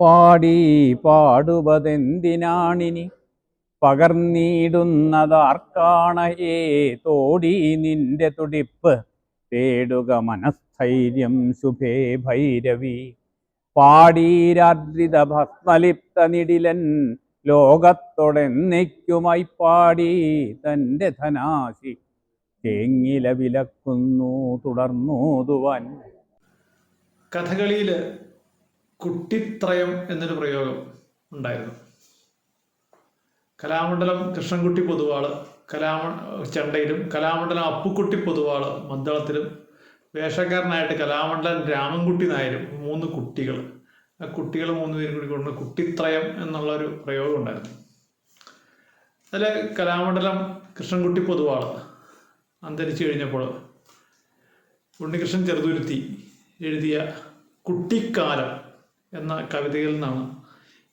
പാടി പാടുവതെന്തിനാണിനി പകർന്നിടുന്നതാർക്കാണയേ? തോടി നിന്റെ തുടിപ്പ് തേടുക മനസ്ഥൈര്യം ശുഭേ ഭൈരവി. പാടീരാദ്രിത ഭസ്മലിപ്ത നിടിലൻ ലോകത്തൊടെന്നയ്ക്കുമായി പാടി തന്റെ ധനാശി തേങ്ങില വിലക്കുന്നു തുടർന്നൂതുവാൻ. കഥകളിയിൽ കുട്ടിത്രയം എന്നൊരു പ്രയോഗം ഉണ്ടായിരുന്നു. കലാമണ്ഡലം കൃഷ്ണൻകുട്ടി പൊതുവാൾ കലാമ ചെണ്ടയിലും കലാമണ്ഡലം അപ്പുക്കുട്ടി പൊതുവാൾ മദ്ദളത്തിലും വേഷക്കാരനായിട്ട് കലാമണ്ഡലം രാമൻകുട്ടി നായരും മൂന്ന് കുട്ടികൾ ആ കുട്ടികൾ മൂന്ന് പേരും കൂടി കൊണ്ട് കുട്ടിത്രയം എന്നുള്ളൊരു പ്രയോഗം ഉണ്ടായിരുന്നു. അതിൽ കലാമണ്ഡലം കൃഷ്ണൻകുട്ടി പൊതുവാൾ അന്തരിച്ചു കഴിഞ്ഞപ്പോൾ ഉണ്ണികൃഷ്ണൻ ചെറുതുരുത്തി എഴുതിയ കുട്ടിക്കാലം എന്ന കവിതയിൽ നിന്നാണ്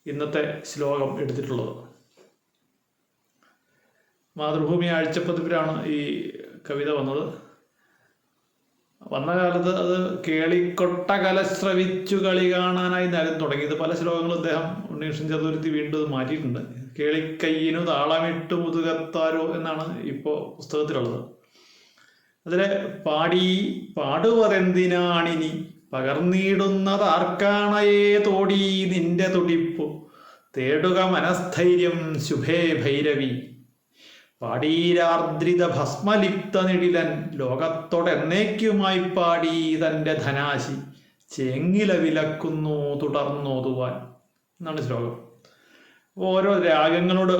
ഇന്നത്തെ ശ്ലോകം എടുത്തിട്ടുള്ളത്. മാതൃഭൂമി ആഴ്ചപ്പതിപ്പിലാണ് ഈ കവിത വന്നത്. വന്ന കാലത്ത് അത് കേളിക്കൊട്ട കല ശ്രവിച്ചു കളി കാണാനായി നരം തുടങ്ങിയത് പല ശ്ലോകങ്ങളും അദ്ദേഹം ഉണ്ണീഷൻ ചതുർത്ഥി വീണ്ടും അത് മാറ്റിയിട്ടുണ്ട്. കേളിക്കയ്യിനു താളമിട്ട് മുതുകത്താരോ എന്നാണ് ഇപ്പോൾ പുസ്തകത്തിലുള്ളത്. അതിലെ പാടി പാടുവതെന്തിനാണിനി? പകർന്നിടുന്നതാർക്കാണയേ തോടി നിന്റെ തുടിപ്പു? തേടുക മനസ്ഥൈര്യം ശുഭേ ഭൈരവി. പാടീരാർദ്രിത ഭസ്മലിപ്ത നിടിലൻ ലോകത്തോടെന്നേക്കുമായി പാടി തന്റെ ധനാശി ചെങ്ങില വിലക്കുന്നു തുടർന്നോതുവാൻ. എന്നാണ് ശ്ലോകം. ഓരോ രാഗങ്ങളോട്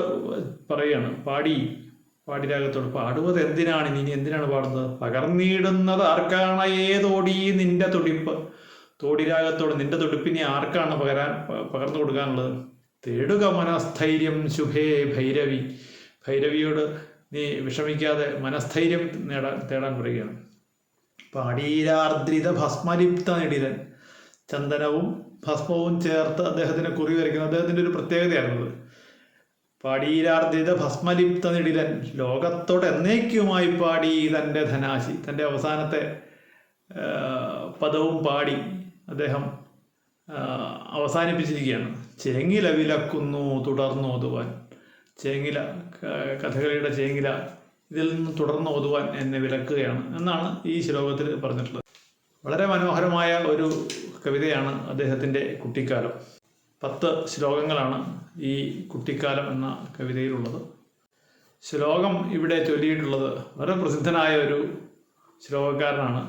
പറയാണ് പാടി പാടി പാടുവത് എന്തിനാണ് ഇനി? എന്തിനാണ് പാടുന്നത്? പകർന്നിടുന്നത് ആർക്കാണ്? ഏതോടി നിന്റെ തുടിപ്പ്? തോടിരാഗത്തോട് നിന്റെ തുടിപ്പിനെ ആർക്കാണ് പകരാൻ പകർന്നു കൊടുക്കാനുള്ളത്? തേടുക മനസ്ഥൈര്യം ശുഭേ ഭൈരവി. ഭൈരവിയോട് നീ വിഷമിക്കാതെ മനസ്ഥൈര്യം നേടാൻ തേടാൻ പറയുകയാണ്. പാടീരാർദ്രിത ഭസ്മലിപ്ത നെടിരൻ ചന്ദനവും ഭസ്മവും ചേർത്ത് അദ്ദേഹത്തിന് കുറി വരയ്ക്കുന്നത് അദ്ദേഹത്തിന്റെ ഒരു പ്രത്യേകതയായിരുന്നത് പാടീരാർദ്രിത ഭസ്മലിപ്ത നിടിലൻ ലോകത്തോട് എന്നേക്കുമായി പാടി തന്റെ ധനാശി തന്റെ അവസാനത്തെ പദവും പാടി അദ്ദേഹം അവസാനിപ്പിച്ചിരിക്കുകയാണ്. ചേങ്ങില വിലക്കുന്നു തുടർന്ന് ഓതുവാൻ. ചേങ്ങില കഥകളിയുടെ ചേങ്ങില ഇതിൽ നിന്ന് തുടർന്ന് ഓതുവാൻ എന്നെ വിലക്കുകയാണ് എന്നാണ് ഈ ശ്ലോകത്തിൽ പറഞ്ഞിട്ടുള്ളത്. വളരെ മനോഹരമായ ഒരു കവിതയാണ് അദ്ദേഹത്തിന്റെ കുട്ടിക്കാലം. പത്ത് ശ്ലോകങ്ങളാണ് ഈ കുട്ടിക്കാലം എന്ന കവിതയിലുള്ളത്. ശ്ലോകം ഇവിടെ ചൊല്ലിയിട്ടുള്ളത് വളരെ പ്രസിദ്ധനായ ഒരു ശ്ലോകക്കാരനാണ്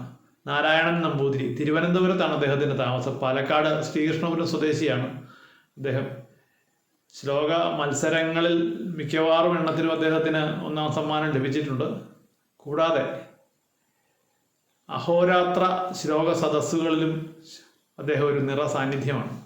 നാരായണൻ നമ്പൂതിരി. തിരുവനന്തപുരത്താണ് അദ്ദേഹത്തിന്റെ താമസം. പാലക്കാട് ശ്രീകൃഷ്ണപുരം സ്വദേശിയാണ് അദ്ദേഹം. ശ്ലോക മത്സരങ്ങളിൽ മിക്കവാറും എണ്ണത്തിലും അദ്ദേഹത്തിന് ഒന്നാം സമ്മാനം ലഭിച്ചിട്ടുണ്ട്. കൂടാതെ അഹോരാത്ര ശ്ലോക സദസ്സുകളിലും അദ്ദേഹം ഒരു നിറ സാന്നിധ്യമാണ്